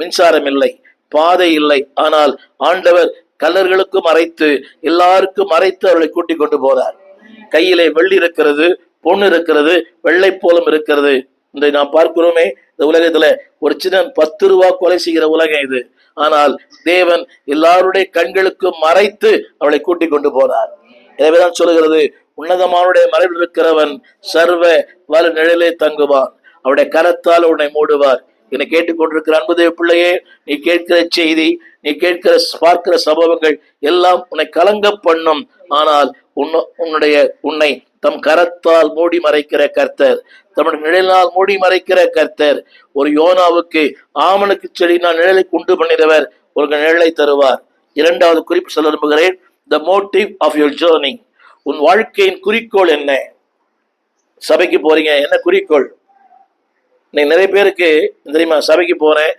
மின்சாரம் இல்லை பாதை இல்லை. ஆனால் ஆண்டவர் கல்லர்களுக்கும் மறைத்து எல்லாருக்கும் மறைத்து அவர்களை கூட்டிக் கொண்டு போறார். கையிலே வெள்ளி இருக்கிறது பொண்ணு இருக்கிறது வெள்ளை போலம் இருக்கிறது. இந்த நாம் பார்க்கிறோமே இந்த உலகத்துல ஒரு சின்ன பத்து ரூபா கொலை செய்கிற உலகம் இது. ஆனால் தேவன் எல்லாருடைய கண்களுக்கும் மறைத்து அவளை கூட்டிக் கொண்டு போனார் எனவேதான் சொல்லுகிறது உன்னதமானுடைய மறைவில் இருக்கிறவன் சர்வ வலு நிழலே தங்குவான். அவருடைய கரத்தால் உன்னை மூடுவார். என்னை கேட்டுக்கொண்டிருக்கிற அன்புதேவ பிள்ளையே நீ கேட்கிற செய்தி நீ கேட்கிற பார்க்கிற சம்பவங்கள் எல்லாம் உன்னை கலங்க பண்ணும். ஆனால் உன்ன- உன்னுடைய உன்னை தம் கரத்தால் மூடி மறைக்கிற கர்த்தர் தம்முடைய நிழலால் மூடி மறைக்கிற கர்த்தர் ஒரு யோனாவுக்கு ஆமனுக்கு நான் நிழலை உண்டு பண்ணினவர் ஒரு நிழலை தருவார். இரண்டாவது குறிப்பு சொல்ல விரும்புகிறேன் the motive of your journey உன் வாழ்க்கையின் குறிக்கோள் என்ன? சபைக்கு போறீங்க என்ன குறிக்கோள்? இன்னைக்கு நிறைய பேருக்கு தெரியுமா சபைக்கு போறேன்